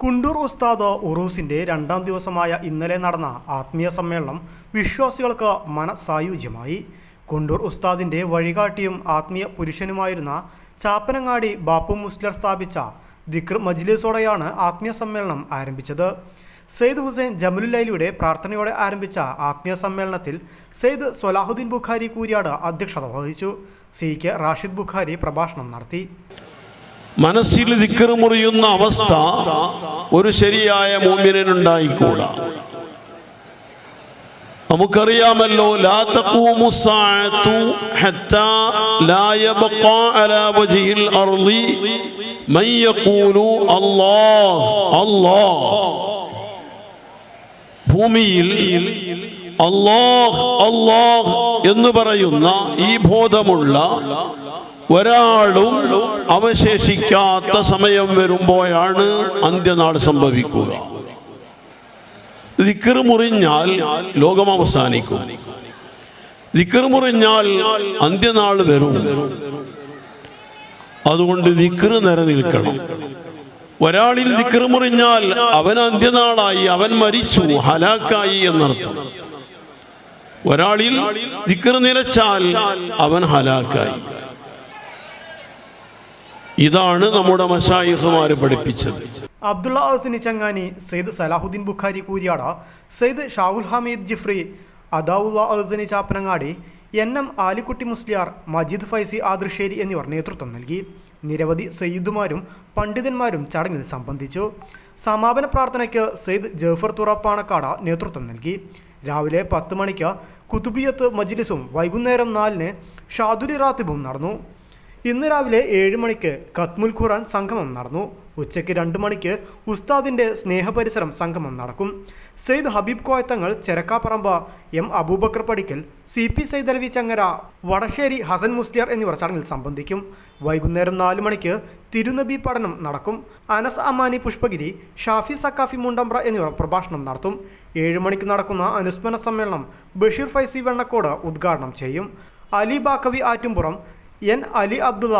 കുണ്ടൂർ ഉസ്താദ് ഉറൂസിന്റെ രണ്ടാം ദിവസമായ ഇന്നലെ നടന്ന ആത്മീയ സമ്മേളനം വിശ്വാസികൾക്ക് മനസായുജ്യമായി. കുണ്ടൂർ ഉസ്താദിന്റെ വഴികാട്ടിയും ആത്മീയ പുരുഷനുമായിരുന്ന ചാപ്പനങ്ങാടി ബാപ്പു മുസ്ലർ സ്ഥാപിച്ച ദിക്ർ മജ്ലിസോടെയാണ് ആത്മീയ സമ്മേളനം ആരംഭിച്ചത്. സെയ്ദ് ഹുസൈൻ ജമലുല്ലയിലൂടെ പ്രാർത്ഥനയോടെ ആരംഭിച്ച ആത്മീയ സമ്മേളനത്തിൽ സെയ്ദ് സൊലാഹുദ്ദീൻ ബുഖാരി കൂരിയാട് അധ്യക്ഷത വഹിച്ചു. സി കെ റാഷിദ് ബുഖാരി പ്രഭാഷണം നടത്തി. മനസ്സിൽ ദിക്കറ് മുറിയുന്ന അവസ്ഥ ഒരു ശരിയായ മോമിനുണ്ടായിക്കൂടാ നമുക്കറിയാമല്ലോ ഭൂമിയിൽ അല്ലാഹ് അല്ലാഹ് എന്ന് പറയുന്ന ഈ ബോധമുള്ള ഒരാളും അവശേഷിക്കാത്ത സമയം വരുമ്പോഴാണ് അന്ത്യനാൾ സംഭവിക്കുക. ദിക്കർ മുറിഞ്ഞാൽ ലോകം അവസാനിക്കും. ദിക്കർ മുറിഞ്ഞാൽ അന്ത്യനാൾ വരും. അതുകൊണ്ട് ദിക്കർ നിലനിൽക്കണം. ഒരാളിൽ ദിക്കർ മുറിഞ്ഞാൽ അവൻ അന്ത്യനാളായി അവൻ മരിച്ചു ഹലാക്കായി എന്നർത്ഥം. ഒരാളിൽ ദിക്കർ നിലച്ചാൽ അവൻ ഹലാക്കായി. ഇതാണ് നമ്മുടെ മഷായിഹുമാർ പഠിപ്പിച്ചത്. അബ്ദുള്ള ഹസിനി ചങ്ങാനി സെയ്ദ് സലാഹുദ്ദീൻ ബുഖാരി കൂരിയാട. സെയ്ദ് ഷാഹുൽ ഹമീദ് ജിഫ്രി അദാവുള്ള ഹസനി ചാപ്പനങ്ങാടി എൻ എം ആലിക്കുട്ടി മുസ്ലിയാർ മജീദ് ഫൈസി ആദൃശ്ശേരി എന്നിവർ നേതൃത്വം നൽകി. നിരവധി സയ്യിദുമാരും പണ്ഡിതന്മാരും ചടങ്ങിൽ സംബന്ധിച്ചു. സമാപന പ്രാർത്ഥനയ്ക്ക് സെയ്ദ് ജഫർ തുറപ്പാണക്കാട നേതൃത്വം നൽകി. രാവിലെ പത്ത് മണിക്ക് കുതുബിയത്ത് മജ്ലിസും വൈകുന്നേരം നാലിന് ഷാദുലി റാത്തിബും നടന്നു. ഇന്ന് രാവിലെ ഏഴ് മണിക്ക് ഖത്മുൽ ഖുറാൻ സംഗമം നടന്നു. ഉച്ചയ്ക്ക് രണ്ട് മണിക്ക് ഉസ്താദിന്റെ സ്നേഹപരിസരം സംഗമം നടക്കും. Sayyid Habeeb Koyathangal Cherakkaparamba M Aboobacker Padikkal C P Sayed Alavi Changara Vadasseri Hasan Musliyar എന്നിവർ ചടങ്ങിൽ സംബന്ധിക്കും. വൈകുന്നേരം നാല് മണിക്ക് തിരുനബി പഠനം നടക്കും. അനസ് അമാനി പുഷ്പഗിരി ഷാഫി സക്കാഫി മുണ്ടമ്പ്ര എന്നിവർ പ്രഭാഷണം നടത്തും. ഏഴ് മണിക്ക് നടക്കുന്ന അനുസ്മരണ സമ്മേളനം ബഷീർ ഫൈസി വെണ്ണക്കോട് ഉദ്ഘാടനം ചെയ്യും. അലി ബാക്കവി ആറ്റുംപുറം എൻ അലി അബ്ദുള്ള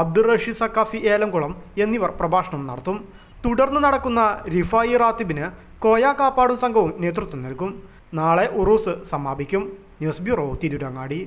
അബ്ദുൾ റഷീദ് സക്കാഫി ഏലംകുളം എന്നിവർ പ്രഭാഷണം നടത്തും. തുടർന്ന് നടക്കുന്ന റിഫായി റാത്തിബിന് കോയ കാപ്പാടും സംഘവും നേതൃത്വം നൽകും. നാളെ ഉറൂസ് സമാപിക്കും. News bureau Tirurangadi.